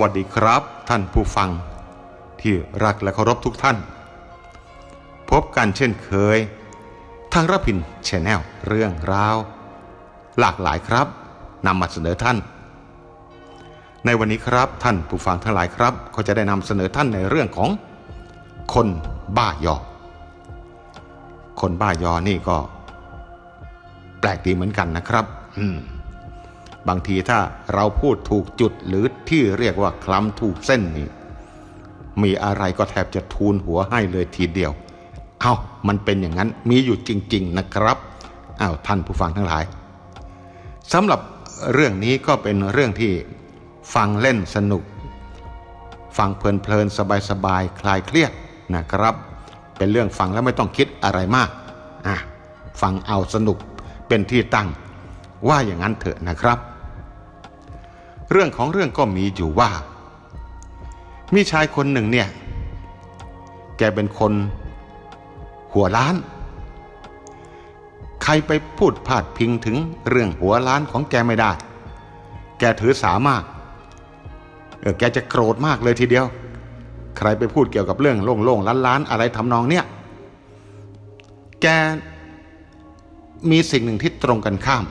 สวัสดีครับ ท่านผู้ฟัง ที่รักและเคารพทุกท่าน พบกันเช่นเคย ทางรับพินชแนลเรื่องราว หลากหลายครับนำมาเสนอท่าน ในวันนี้ครับท่านผู้ฟังทั้งหลายครับ ก็จะได้นำเสนอท่านในเรื่องของ คนบ้ายอ คนบ้ายอนี่ก็ แปลกดีเหมือนกันนะครับ อืม บางทีถ้าเราพูดถูกจุดหรือที่เรียกว่าคลำถูกเส้นนี่มีอะไรก็แทบจะทูลหัวให้เลยทีเดียว เอา้ามันเป็นอย่างนั้นมีอยู่จริง ๆนะครับอ้าวท่านผู้ฟังทั้งหลายสำหรับเรื่องนี้ก็เป็นเรื่องที่ฟังเล่นสนุก ฟังเพลินๆสบายๆคลายเครียดนะครับ เป็นเรื่องฟังแล้วไม่ต้องคิดอะไรมากอะฟังเอาสนุกเป็นที่ตั้งว่าอย่างนั้นเถอะนะครับ เรื่องของเรื่องก็มีอยู่ว่า มีชายคนหนึ่งเนี่ย แกเป็นคนหัวล้าน ใครไปพูดพาดพิงถึงเรื่องหัวล้านของแกไม่ได้ แกถือสามากเออแกจะโกรธมากเลยทีเดียว ใครไปพูดเกี่ยวกับเรื่องโล่งโล่งล้านล้านๆอะไรทำนองเนี้ยแกมีสิ่งหนึ่งที่ตรงกันข้าม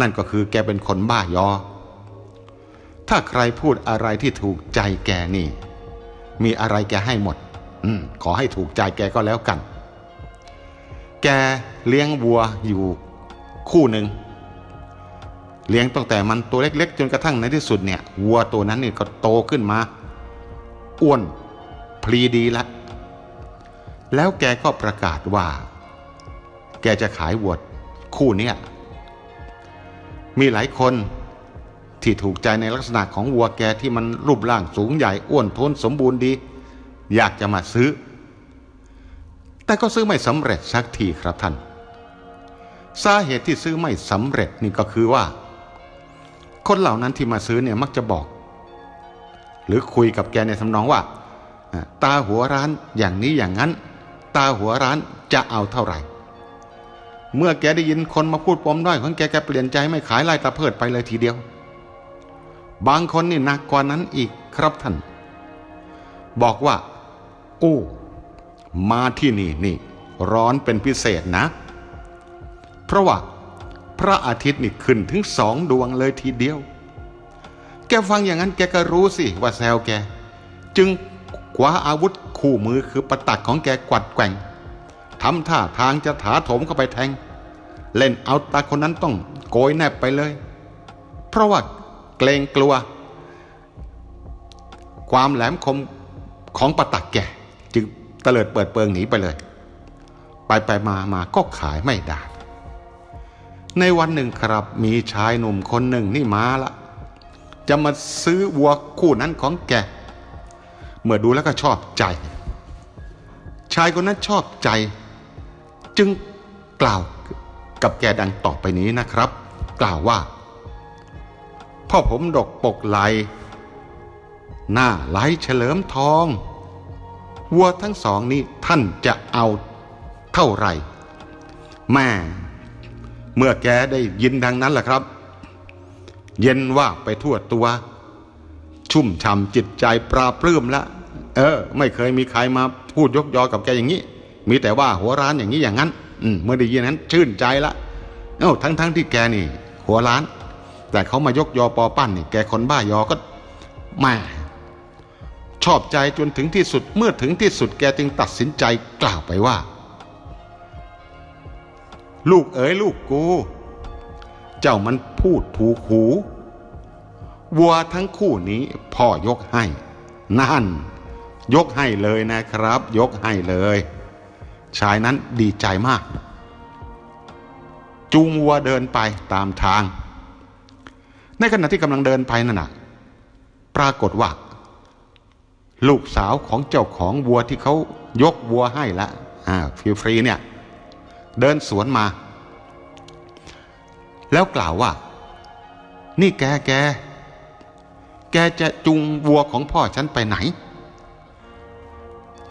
นั่นก็คือแกเป็นคนบ้ายอ ถ้าใครพูดอะไรที่ถูกใจแกนี่ มีอะไรแกให้หมด อืมขอให้ถูกใจแกก็แล้วกัน แกเลี้ยงวัวอยู่คู่หนึ่งเลี้ยงตั้งแต่มันตัวเล็กๆ จนกระทั่งในที่สุดเนี่ยวัวตัวนั้นนี่ก็โตขึ้นมา อ้วนพลีดีละ แล้วแกก็ประกาศว่า แกจะขายวัวคู่เนี้ยมีหลายคน ที่ถูกใจในลักษณะของวัวแกที่มันรูปร่างสูงใหญ่อ้วนท้นสมบูรณ์ดี อยากจะมาซื้อ แต่ก็ซื้อไม่สำเร็จสักทีครับท่าน สาเหตุที่ซื้อไม่สำเร็จนี่ก็คือว่า คนเหล่านั้นที่มาซื้อเนี่ยมักจะบอก หรือคุยกับแกในทำนองว่า ตาหัวร้านอย่างนี้อย่างนั้น ตาหัวร้านจะเอาเท่าไหร่ เมื่อแกได้ยินคนมาพูดปมด้อยของแกแกเปลี่ยนใจไม่ขายไล่ตะเพิดไปเลยทีเดียว บางคนนี่หนักกว่านั้นอีกครับท่าน บอกว่า โอ้ มาที่นี่นี่ ร้อนเป็นพิเศษนะ เพราะว่าพระอาทิตย์นี่ขึ้นถึงสองดวงเลยทีเดียว แกฟังอย่างนั้นแกก็รู้สิว่าแซวแก จึงคว้าอาวุธคู่มือคือประตักของแกกวัดแกว่งทำท่าทางจะถาโถมเข้าไปแทง เล่นเอาตาคนนั้นต้องโกยแนบไปเลย เพราะว่า เกรงกลัว ความแหลมคมของปะตักแกจึงเตลิดเปิดเปิงหนีไปเลย ไปไปมามาก็ขายไม่ได้ ในวันหนึ่งครับมีชายหนุ่มคนหนึ่งนี่มาละจะมาซื้อวัวคู่นั้นของแก เมื่อดูแล้วก็ชอบใจ ชายคนนั้นชอบใจ จึงกล่าวกับแกดังต่อไปนี้นะครับ กล่าวว่า พ่อผมดกปกไหล หน้าไหลเฉลิมทอง วัวทั้งสองนี้ท่านจะเอาเท่าไหร่ แม่ เมื่อแกได้ยินดังนั้นแหละครับ เย็นว่าไปทั่วตัว ชุ่มช่ำจิตใจปราปลื้มละเออ ไม่เคยมีใครมาพูดยกยอกับแกอย่างนี้ มีแต่ว่าหัวร้านอย่างนี้อย่างนั้น อืมเมื่อได้ยินนั้น ชื่นใจละเอ้าทั้งทั้งที่แกนี่ หัวร้าน แต่เขามายกยอปอปั้นนี่แกคนบ้ายอก็แม่ชอบใจจนถึงที่สุดเมื่อถึงที่สุดแกจึงตัดสินใจกล่าวไปว่า ลูกเอ๋ยลูกกู เจ้ามันพูดถูกหูวัวทั้งคู่นี้พ่อยกให้ นั่น ยกให้เลยนะครับ ยกให้เลย ชายนั้นดีใจมาก จูงวัวเดินไปตามทาง ในขณะที่กำลังเดินไปนั่นนะปรากฏว่า ลูกสาวของเจ้าของวัวที่เขายกวัวให้ละอ่าฟรีเนี่ย เดินสวนมา แล้วกล่าวว่า นี่แกแก แกจะจูงวัวของพ่อฉันไปไหน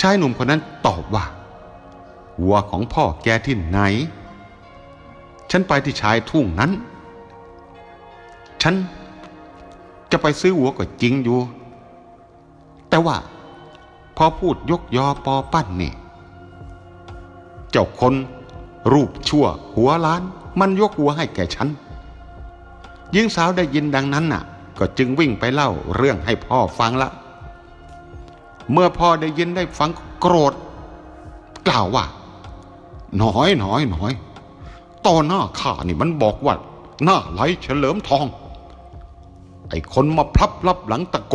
ชายหนุ่มคนนั้นตอบว่า วัวของพ่อแกที่ไหน ฉันไปที่ชายทุ่งนั้น ฉันจะไปซื้อหัวก็จริงอยู่ แต่ว่า พอพูดยกยอปอปั้นนี่ เจ้าคนรูปชั่วหัวล้าน มันยกหัวให้แก่ฉันหญิงสาวได้ยินดังนั้นน่ะ ก็จึงวิ่งไปเล่าเรื่องให้พ่อฟังละ เมื่อพ่อได้ยินได้ฟังก็โกรธ กล่าวว่าหน้อยหน้อยหน้อยต่อหน้าข้านี่มันบอกว่าหน้าไหลเฉลิมทอง ไอ้คนมาพลับรับหลังตะโก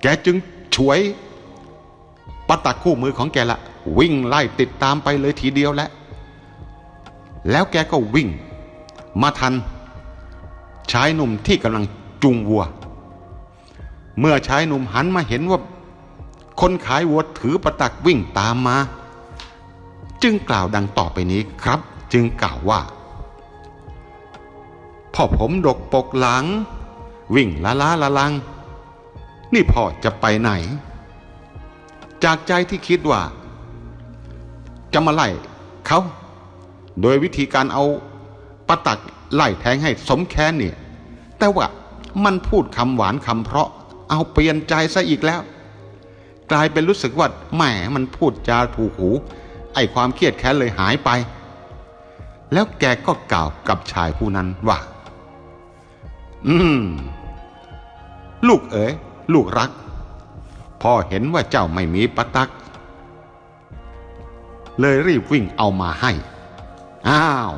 แกจึงฉวยปะตักคู่มือของแกละ วิ่งไล่ติดตามไปเลยทีเดียวแหละ แล้วแกก็วิ่ง มาทัน ชายหนุ่มที่กำลังจูงวัว เมื่อชายหนุ่มหันมาเห็นว่า คนขายวัวถือประตักวิ่งตามมา จึงกล่าวดังต่อไปนี้ครับ จึงกล่าวว่าพ่อผมดกปกหลัง วิ่งละล้าละลัง นี่พ่อจะไปไหน จากใจที่คิดว่า จะมาไล่เขา โดยวิธีการเอาปะตักไล่แทงให้สมแค้นเนี่ย แต่ว่ามันพูดคำหวานคำเพราะเอาเปลี่ยนใจซะอีกแล้ว กลายเป็นรู้สึกว่าแหมมันพูดจาถูกหู ไอ้ความเครียดแค้นเลยหายไป แล้วแกก็กล่าวกับชายผู้นั้นว่า อืม ลูกเอ๋ยลูกรัก พ่อเห็นว่าเจ้าไม่มีปะตัก เลยรีบวิ่งเอามาให้ อ้าว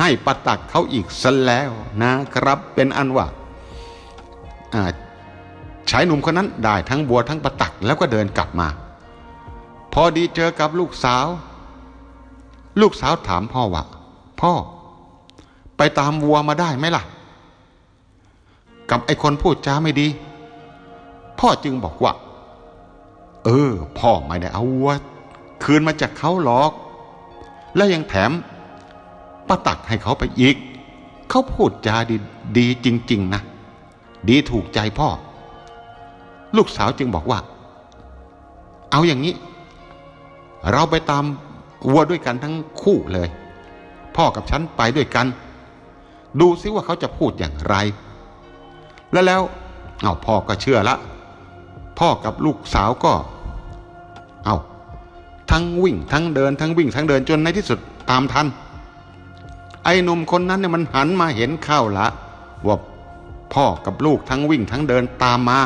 ให้ปะตักเขาอีกซะแล้วนะครับเป็นอันว่าชายหนุ่มคนนั้นได้ทั้งบัวทั้งปะตักแล้วก็เดินกลับมา พอดีเจอกับลูกสาว ลูกสาวถามพ่อว่าพ่อ ไปตามวัวมาได้ไหมล่ะ กับไอ้คนพูดจาไม่ดี พ่อจึงบอกว่า เออ พ่อไม่ได้เอาวัวคืนมาจากเขาหรอก และยังแถมปะตักให้เขาไปอีก เขาพูดจาดีดีจริง ๆ นะ ดีถูกใจพ่อ ลูกสาวจึงบอกว่า เอาอย่างนี้ เราไปตามวัวด้วยกันทั้งคู่เลย พ่อกับฉันไปด้วยกัน ดูซิว่าเขาจะพูดอย่างไร แล้วแล้วเอาพ่อก็เชื่อละ พ่อกับลูกสาวก็ เอาทั้งวิ่งทั้งเดินทั้งวิ่งทั้งเดินจนในที่สุดตามทัน ไอ้หนุ่มคนนั้นเนี่ยมันหันมาเห็นเข้าละว่าพ่อกับลูกทั้งวิ่งทั้งเดินตามมา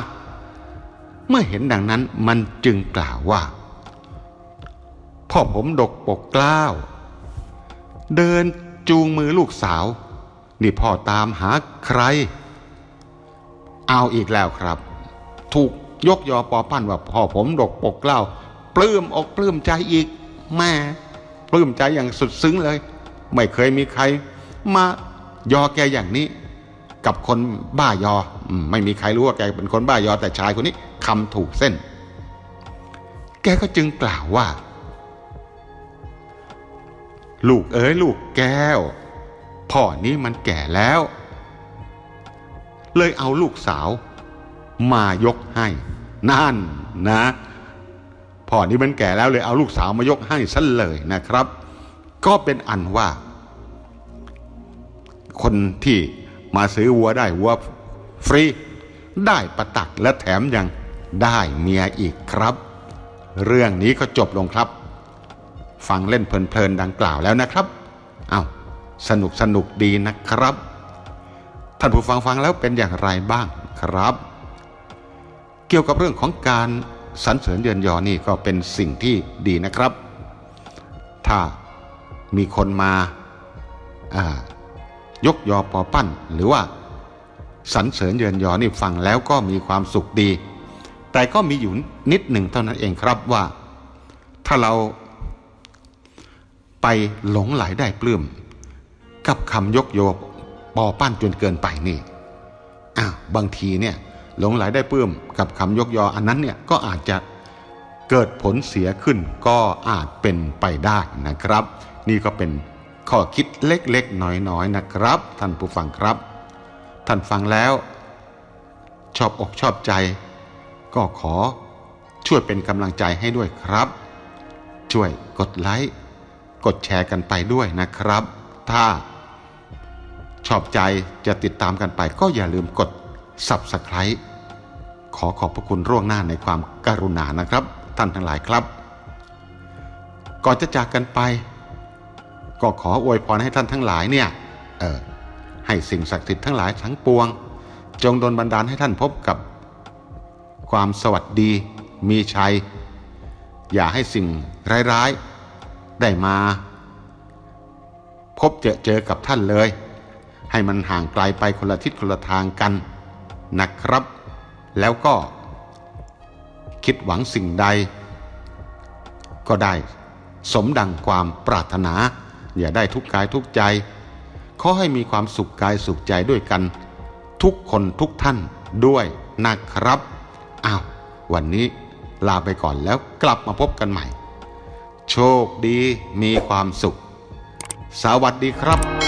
เมื่อเห็นดังนั้นมันจึงกล่าวว่า พ่อผมดกปกกล้าว เดินจูงมือลูกสาว นี่พ่อตามหาใคร เอาอีกแล้วครับ ถูกยกยอปอปั้นว่าพ่อผมดกปกกล้าปลื้มอกปลื้มใจอีกแม่ปลื้มใจอย่างสุดซึ้งเลย ไม่เคยมีใคร มายอแกอย่างนี้ กับคนบ้ายอไม่มีใครรู้ว่าแกเป็นคนบ้ายอแต่ชายคนนี้คำถูกเส้น แกก็จึงกล่าวว่า ลูกเอ๋ยลูกแก้ว พ่อนี้มันแก่แล้ว เลยเอาลูกสาว มายกให้ นั่นนะพ่อนี้มันแก่แล้วเลยเอาลูกสาวมายกให้ซะเลยนะครับ ก็เป็นอันว่า คนที่มาซื้อวัวได้วัวฟรี ได้ประตักและแถมยังได้เมียอีกครับ เรื่องนี้ก็จบลงครับ ฟังเล่นเพลินๆดังกล่าวแล้วนะครับ เอา้าสนุกสนุกดีนะครับ ท่านผู้ฟังฟังแล้วเป็นอย่างไรบ้างครับ เกี่ยวกับเรื่องของการสรรเสริญเยือนยอนี่ก็เป็นสิ่งที่ดีนะครับ ถ้ามีคนมาายกยอปอปั้น หรือว่าสรรเสริญเยือนยอนี่ฟังแล้วก็มีความสุขดี แต่ก็มีอยู่นิดหนึ่งเท่านั้นเองครับว่า ถ้าเราไปหลงไหลได้ปลื้มกับคำยกโย ปอปั้นจนเกินไปนี่อ้าวบางทีเนี่ยหลงไหลได้ปลื้มกับคำยกยออันนั้นเนี่ยก็อาจจะเกิดผลเสียขึ้นก็อาจเป็นไปได้นะครับ นี่ก็เป็นข้อคิดเล็กๆ น้อยๆนะครับ ท่านผู้ฟังครับ ท่านฟังแล้ว ชอบอกชอบใจ ก็ขอช่วยเป็นกำลังใจให้ด้วยครับ ช่วยกดไลค์กดแชร์กันไปด้วยนะครับ ถ้า ชอบใจจะติดตามกันไปก็อย่าลืมกด Subscribe ขอขอบพระคุณร่วงหน้าในความการุณานะครับ ท่านทั้งหลายครับ ก่อนจะจากกันไป ก็ขออวยพรให้ท่านทั้งหลายเนี่ยเออให้สิ่งศักดิ์สิทธิ์ทั้งหลายทั้งปวง จงดลบันดาลให้ท่านพบกับ ความสวัสดีมีชัย อย่าให้สิ่งร้ายๆได้มา พบเจอเจอกับท่านเลย ให้มันห่างไกลไปคนละทิศคนละทางกันนะครับ แล้วก็ คิดหวังสิ่งใด ก็ได้ สมดังความปรารถนา อย่าได้ทุกกายทุกใจ ขอให้มีความสุขกายสุขใจด้วยกัน ทุกคนทุกท่านด้วยนะครับอ้าววันนี้ลาไปก่อนแล้วกลับมาพบกันใหม่ โชคดีมีความสุข สวัสดีครับ